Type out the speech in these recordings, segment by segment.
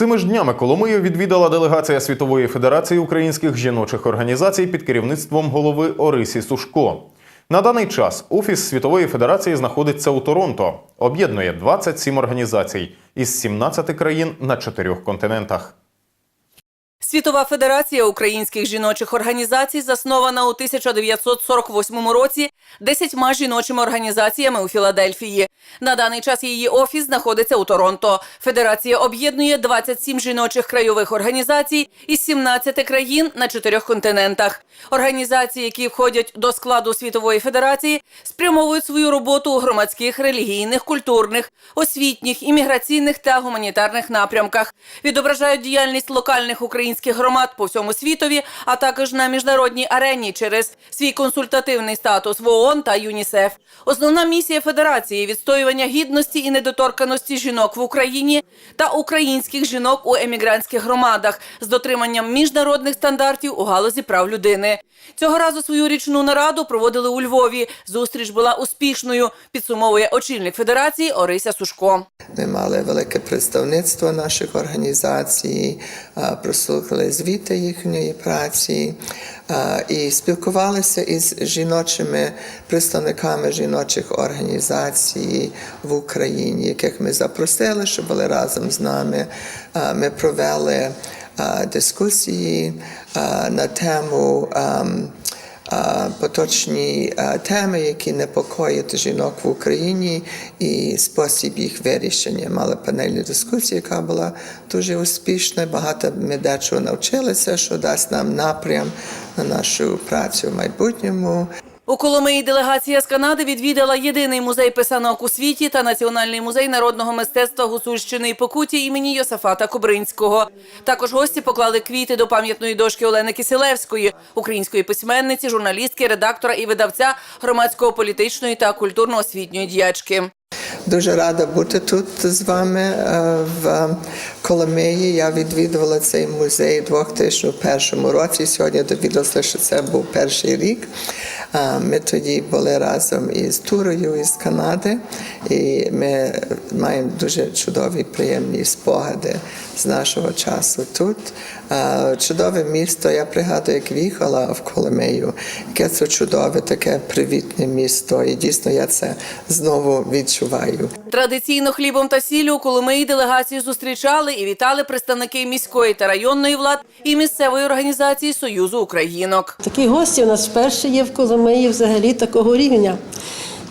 Цими ж днями Коломию відвідала делегація Світової Федерації українських жіночих організацій під керівництвом голови Орисі Сушко. На даний час офіс Світової Федерації знаходиться у Торонто. Об'єднує 27 організацій із 17 країн на чотирьох континентах. Світова федерація українських жіночих організацій заснована у 1948 році десятьма жіночими організаціями у Філадельфії. На даний час її офіс знаходиться у Торонто. Федерація об'єднує 27 жіночих крайових організацій із 17 країн на чотирьох континентах. Організації, які входять до складу Світової федерації, спрямовують свою роботу у громадських, релігійних, культурних, освітніх, імміграційних та гуманітарних напрямках, відображають діяльність локальних українських громад по всьому світові, а також на міжнародній арені через свій консультативний статус в ООН та ЮНІСЕФ. Основна місія федерації відстоювання гідності і недоторканості жінок в Україні та українських жінок у емігрантських громадах з дотриманням міжнародних стандартів у галузі прав людини. Цього разу свою річну нараду проводили у Львові. Зустріч була успішною. Підсумовує очільник федерації Орися Сушко. Ми мали велике представництво наших організацій, а, звіти їхньої праці і спілкувалися із жіночими представниками жіночих організацій в Україні, яких ми запросили, щоб були разом з нами. Ми провели дискусії на тему. А, поточні теми, які непокоїть жінок в Україні, і спосіб їх вирішення. Мали панельну дискусію, яка була дуже успішна. Багато ми дечого навчилися, що дасть нам напрям на нашу працю в майбутньому. У Коломиї делегація з Канади відвідала єдиний музей писанок у світі та Національний музей народного мистецтва Гусульщини і Покуті імені Йосафата Кобринського. Також гості поклали квіти до пам'ятної дошки Олени Кисилевської, української письменниці, журналістки, редактора і видавця громадського політичної та культурно-освітньої діячки. Дуже рада бути тут з вами е, в Коломиї. Я відвідувала цей музей у 2001 році. Сьогодні довідалася, що це був перший рік. А Ми тоді були разом із турою із Канади, і ми маємо дуже чудові приємні спогади з нашого часу тут. Чудове місто. Я пригадую, як їхала в Коломию. Яке це чудове, таке привітне місто. І дійсно я це знову відчуваю. Традиційно хлібом та сіллю у Коломиї делегацію зустрічали і вітали представники міської та районної влад і місцевої організації Союзу Українок. Такі гості у нас вперше є в Коломиї взагалі такого рівня.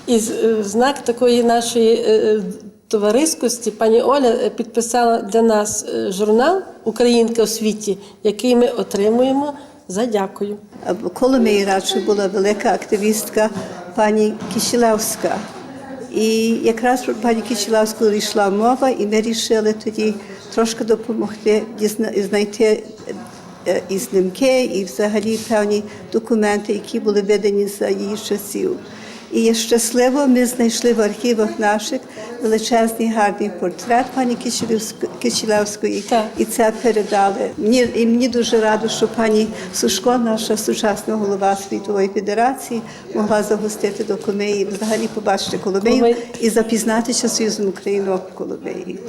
І е, знак такої нашої е, е, товариськості пані Оля підписала для нас журнал Українка у світі, який ми отримуємо за дякую. В Коломиї радше була велика активістка пані Кішілевська. І якраз про пані Кішілевську йшла мова, і ми вирішили тоді трошки допомогти знайти і знімки, і взагалі певні документи, які були видані за її часів. І я щасливо ми знайшли в архівах наших величезний гарний портрет пані Кишелевської і це передали. Мені і мені дуже радо, що пані Сушко, наша сучасна голова світової федерації, могла загостити до Коломиї, взагалі побачити Коломию і запізнатися Союзом України в Коломиї.